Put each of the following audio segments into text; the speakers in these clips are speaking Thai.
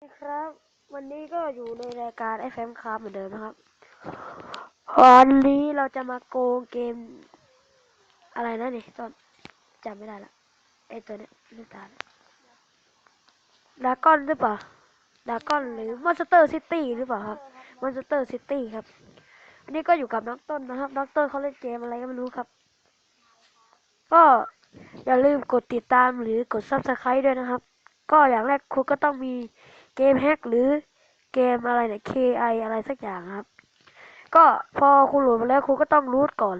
ครับ วันนี้ก็อยู่ในรายการ FM ครับเหมือนเดิมนะครับ วันนี้เราจะมาโกงเกม อะไรนะนี่ต้นจำไม่ได้ละไอตัวเนี้ยลูกตาดาก้อนหรือเปล่าดาก้อนหรือมอนสเตอร์ซิตี้หรือเปล่าครับมอนสเตอร์ซิตี้ครับ อันนี้ก็อยู่กับน้องต้นนะครับ น้องต้นเขาเล่นเกมอะไรก็ไม่รู้ครับ ก็อย่าลืมกดติดตามหรือกด subscribe ด้วยนะครับ ก็อย่างแรกคุณก็ต้องมี เกมแฮกหรือเกมอะไรเนี่ย KI อะไรสักอย่างครับ ก็พอคุณโหลดมาแล้วคุณก็ต้องรูทก่อน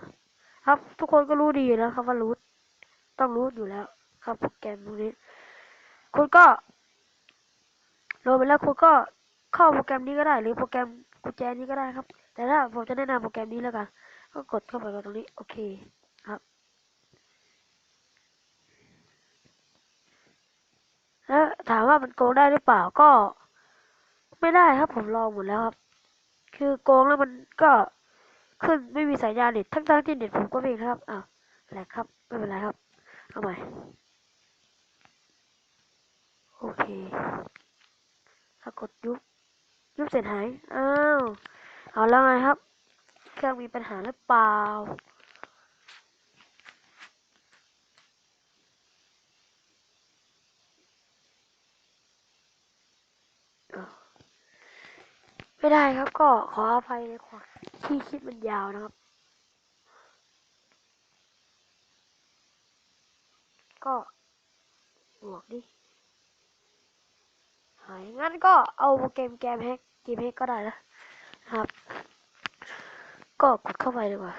ครับ ทุกคนก็รู้ดีอยู่แล้วครับว่ารูทต้องรูทอยู่แล้ว ครับโปรแกรมพวกนี้ คุณก็โหลดไปแล้วคุณก็เข้าโปรแกรมนี้ก็ได้ หรือโปรแกรมกุญแจนี้ก็ได้ครับ แต่ถ้าผมจะแนะนำโปรแกรมนี้แล้วกันก็กดเข้าไปตรงนี้โอเคครับ แล้วถามว่ามันโกงได้หรือเปล่าก็ ไม่ได้ครับผมลองหมดแล้วครับ คือโกงแล้วมันก็ขึ้นไม่มีสัญญาณเน็ตทั้งๆที่เน็ตผมก็มีครับอ้าวแหลกครับไม่เป็นไรครับเอาใหม่โอเคถ้ากดยุบยุบเสร็จหายอ้าวเอาแล้วไงครับ เครื่องมีปัญหาหรือเปล่า ไม่ได้ครับก็ขออภัยในความที่คลิปมันยาวนะครับ ก็บวกดิหายงั้นก็เอาเกมแกมแฮกเกมแฮกก็ได้นะครับ ก็กดเข้าไปดีกว่า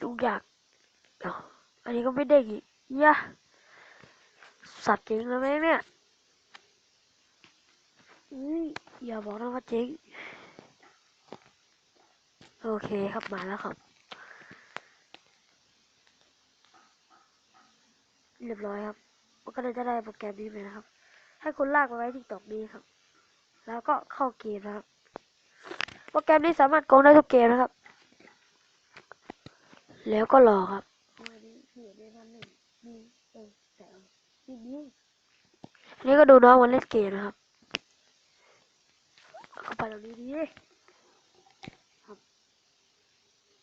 ดูอยากอันนี้ก็ไม่ได้อีกยะสัตว์จริงแล้วไหมเนี่ย อุ้ยอย่าบอกนะว่าจริงโอเคครับมาแล้วครับ เรียบร้อยครับมันก็เลยจะได้โปรแกรมนี้ไปนะครับ ให้คุณลากไปไว้ที่ตอกนี้ครับ แล้วก็เข้าเกมนะครับ โปรแกรมนี้สามารถโกงได้ทุกเกมนะครับ แล้วก็รอครับอันนี้ก็ดูน้องมันเล่นเกมนะครับเข้า ไปตรงนี้ดิครับ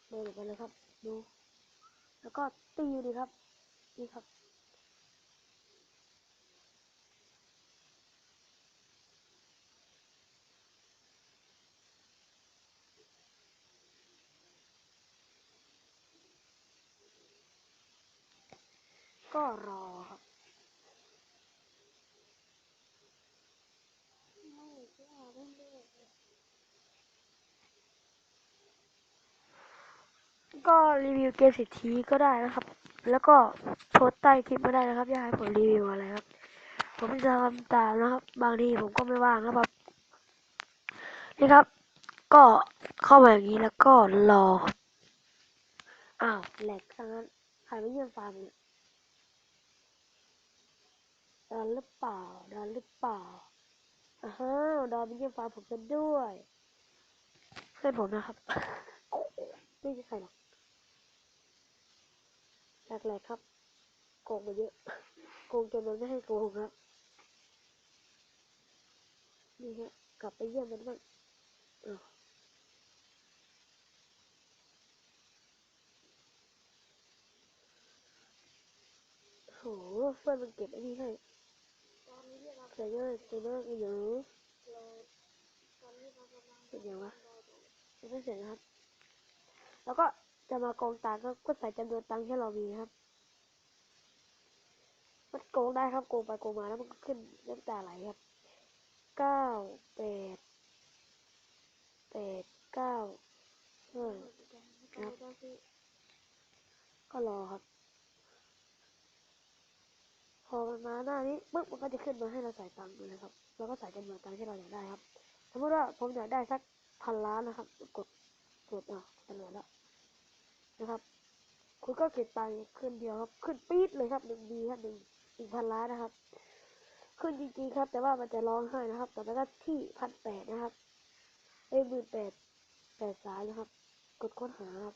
เดินไปเลยครับ ดู แล้วก็ตีอยู่ดีครับ นี่ครับก็รอครับ ก็รีวิวเกมสิทธีก็ได้นะครับ แล้วก็โพสใต้คลิปก็ได้นะครับอยากให้ผมรีวิวอะไรครับ ผมจะทำตามนะครับ บางทีผมก็ไม่ว่างนะครับ นี่ครับ ก็เข้ามาอย่างนี้แล้วก็รอ อ้าวแหลกซะงั้นใครไม่เยี่ยมฟาร์มเนี่ยดอนหรือเปล่าดอนหรือเปล่าอ้าวดอนไม่เยี่ยมฟาร์มผมกันด้วยเพื่อนผมนะครับ ไม่ใช่ใครหรอก แรกๆครับ โกงมาเยอะ โกงจนมันไม่ให้โกงครับ นี่ฮะ กลับไปเยี่ยมมันบ้างอ้โหเพื่อนมันเก็บไอ้นี่ให้เสียเยอะเสียเยอะเยอะเสร็จยังวะไม่เสร็จนะครับ แล้วก็ จะมาโกงตังค์ก็ก็ใส่จำนวนตังค์ที่เรามีครับ มันโกงได้ครับโกงไปโกงมาแล้วมันก็ขึ้นน้ำตาไหลครับเก้าแปดแปดเก้าห้าครับก็รอครับ พอมันมาหน้านี้ปึ๊บมันก็จะขึ้นมาให้เราใส่ตังค์เลยครับเราก็ใส่จำนวนตังค์ที่เราอยากได้ครับสมมติว่าผมอยากได้สักพันล้านนะครับ กดกดอะจำนวนแล้ว นะครับ คุณก็เก็บตังค์ขึ้นเดียวครับ ขึ้นปี๊ดเลยครับหนึ่งดีครับหนึ่งหนึ่งพันล้านนะครับ ขึ้นจริงๆครับ แต่ว่ามันจะร้องไห้นะครับ ต่อไปก็ที่พันแปดนะครับเอ้หมื่นแปดแปดสายนะครับ กดค้นหาครับ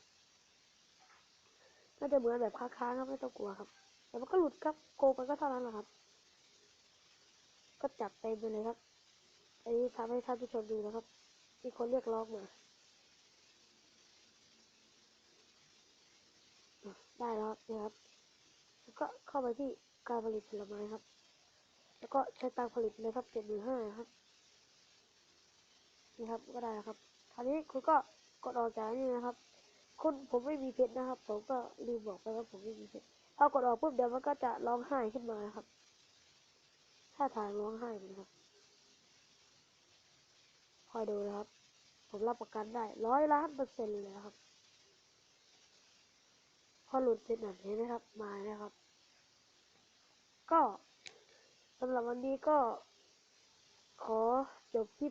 น่าจะเหมือนแบบค้างๆครับไม่ต้องกลัวครับ แต่มันก็หลุดครับโกงไปก็เท่านั้นแหละครับ ก็จัดเต็มไปเลยครับอันนี้ทำให้ท่านผู้ชมดูนะครับ ที่คนเรียกร้องมาอะ ได้แล้วนี่ครับ แล้วก็เข้าไปที่การผลิตผลไม้ครับ แล้วก็ใช้ตังผลิตเลยครับเจ็ดหมื่นห้าครับ นี่ครับก็ได้แล้วครับคราวนี้คุณก็กดออกจากนี่นะครับ คุณผมไม่มีเพชรนะครับ ผมก็ลืมบอกไปว่าผมไม่มีเพชรพอกดออกปุ๊บเดี๋ยวมันก็จะร้องไห้ขึ้นมาครับถ้าทางร้องไห้นะครับคอยดูนะครับ ผมรับประกันได้ร้อยล้านเปอร์เซ็นต์เลยครับ อหลุดเป็นแบบนี้นะครับ มานะครับ ก็สำหรับวันนี้ก็ขอจบคลิป